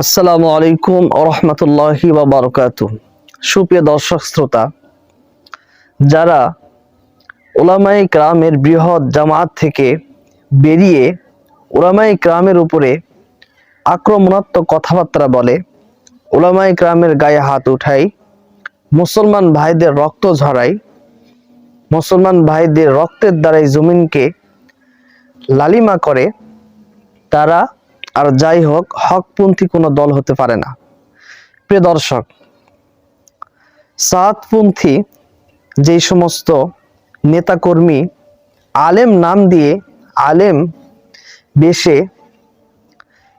আসসালামু আলাইকুম রহমতুল্লাহি বা বারকাত সুপ্রিয় দর্শক শ্রোতা, যারা ওলামাই ক্রামের বৃহৎ জামাত থেকে বেরিয়ে ওলামাই ক্রামের উপরে আক্রমণাত্মক কথাবার্তা বলে ওলামাই ক্রামের গায়ে হাত উঠায় মুসলমান ভাইদের রক্ত ঝরায় মুসলমান ভাইদের রক্তের দ্বারাই জমিনকে লালিমা করে, তারা আর যাই হোক, হকপন্থী কোনো দল হতে পারে না। প্রিয় দর্শক, সাতপন্থী যেই সমস্ত নেতাকর্মী আলেম নাম দিয়ে আলেম বেশে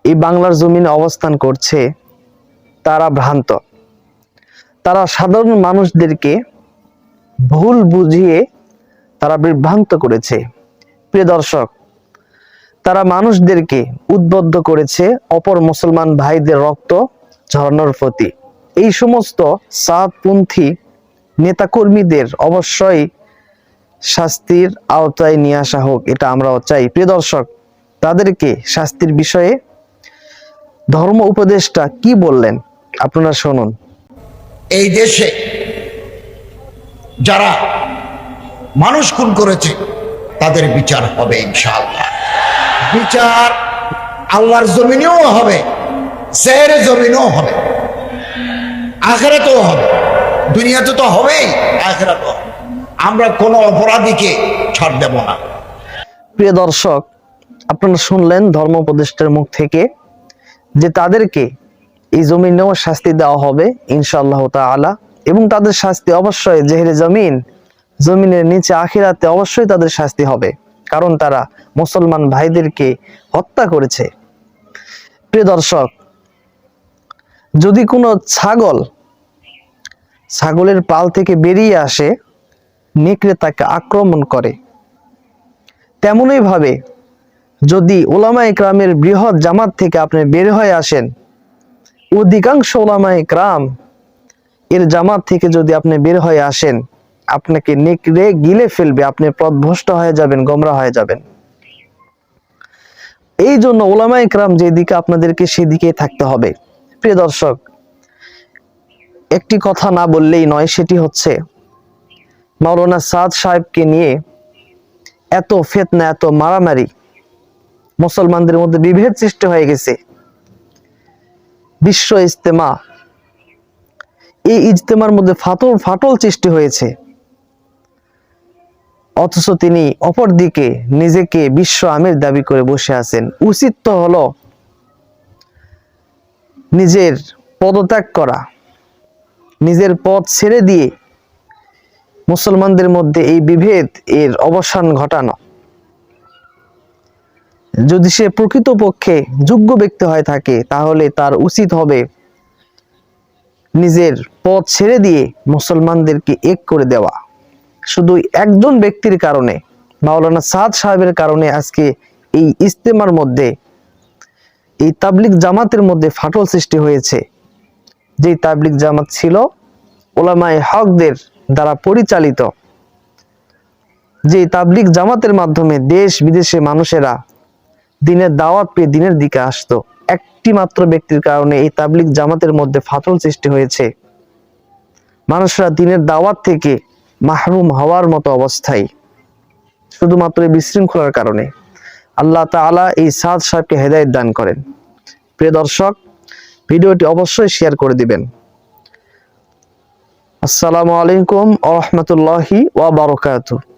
এই বাংলার জমিনে অবস্থান করছে, তারা ভ্রান্ত। তারা সাধারণ মানুষদেরকে ভুল বুঝিয়ে তারা বিভ্রান্ত করেছে। প্রিয় দর্শক তারা মানুষদেরকে উদ্বুদ্ধ করেছে অপর মুসলমান ভাইদের রক্ত ঝরানোর প্রতি। এই সমস্ত সাতপন্থী নেতাকর্মীদের অবশ্যই শাস্তির আওতায় নিয়ে আসা হোক, এটা আমরাও চাই। প্রিয় দর্শক, তাদেরকে শাস্তির বিষয়ে ধর্ম উপদেষ্টা কি বললেন? আপনারা শুনুন। এই দেশে যারা মানুষ খুন করেছে, তাদের বিচার হবে ইনশাআল্লাহ। বিচার আল্লাহর জমিনেও হবে জের জমিনেও হবে, আখেরাতেও হবে, দুনিয়াতে তো হবেই, আখেরাতেও আমরা কোনো অপরাধীকে ছাড় দেব না। প্রিয় দর্শক, আপনারা শুনলেন ধর্ম উপদেষ্টার মুখ থেকে যে তাদেরকে এই জমিনেও শাস্তি দেওয়া হবে, ইনশাআল্লাহ তাআলা। এবং তাদের শাস্তি অবশ্যই জেহেরে জমিন, জমিনের নিচে আখিরাতে অবশ্যই তাদের শাস্তি হবে। কারণ তারা মুসলমান ভাইদেরকে হত্যা করেছে। প্রিয় দর্শক, যদি কোনো ছাগল ছাগলের পাল থেকে বেরিয়ে আসে, নেকড়ে তাকে আক্রমণ করে। তেমনই ভাবে যদি ওলামা ইকরামের বৃহৎ জামাত থেকে আপনি বের হয়ে আসেন, অধিকাংশ ওলামা ইকরাম এর জামাত থেকে যদি আপনি বের হয়ে আসেন আপনাকে নেকড়ে গিলে ফেলবে, আপনি পথভ্রষ্ট হয়ে যাবেন, গোমরা হয়ে যাবেন। এই জন্য ওলামা ইকরাম যেদিকে আপনাদেরকে সেদিকেই থাকতে হবে। প্রিয় দর্শক, একটি কথা না বললেই নয়, সেটি হচ্ছে, মাওলানা সাদ সাহেবকে নিয়ে এত ফেতনা, এত মারামারি মুসলমানদের মধ্যে বিভেদ সৃষ্টি হয়ে গেছে। বিশ্ব ইজতেমা, এই ইজতেমার মধ্যে ফাটল ফাটল সৃষ্টি হয়েছে। অথচ তিনি অপরদিকে নিজেকে বিশ্ব আমির দাবি করে বসে আছেন। উচিত তো হলো নিজের পদত্যাগ করা, নিজের পথ ছেড়ে দিয়ে মুসলমানদের মধ্যে এই বিভেদ এর অবসান ঘটানো। যদি সে প্রকৃতপক্ষে যোগ্য ব্যক্তি হয়ে থাকে, তাহলে তার উচিত হবে নিজের পথ ছেড়ে দিয়ে মুসলমানদেরকে এক করে দেওয়া। শুধু একজন ব্যক্তির কারণে, মাওলানা সাদ সাহেবের কারণে আজকে এই ইস্তেমার মধ্যে, এই তাবলিক জামাতের মধ্যে ফাটল সৃষ্টি হয়েছে। যে তাবলিক জামাত ছিল, ওলামায়ে হকদের দ্বারা পরিচালিত। যে তাবলিক জামাতের মাধ্যমে দেশ বিদেশে মানুষেরা দিনের দাওয়াত পেয়ে দিনের দিকে আসতো, একটি মাত্র ব্যক্তির কারণে এই তাবলিক জামাতের মধ্যে ফাটল সৃষ্টি হয়েছে। মানুষরা দিনের দাওয়াত থেকে মাহরুম হওয়ার মতো অবস্থায়, শুধুমাত্র বিশৃঙ্খলার কারণে আল্লাহ তালা এই সাদ সাহেবকে হেদায়ত দান করেন। প্রিয় দর্শক, ভিডিওটি অবশ্যই শেয়ার করে দিবেন। আসসালামু আলাইকুম আহমতুল্লাহি ওয়া বারাকাতুহু।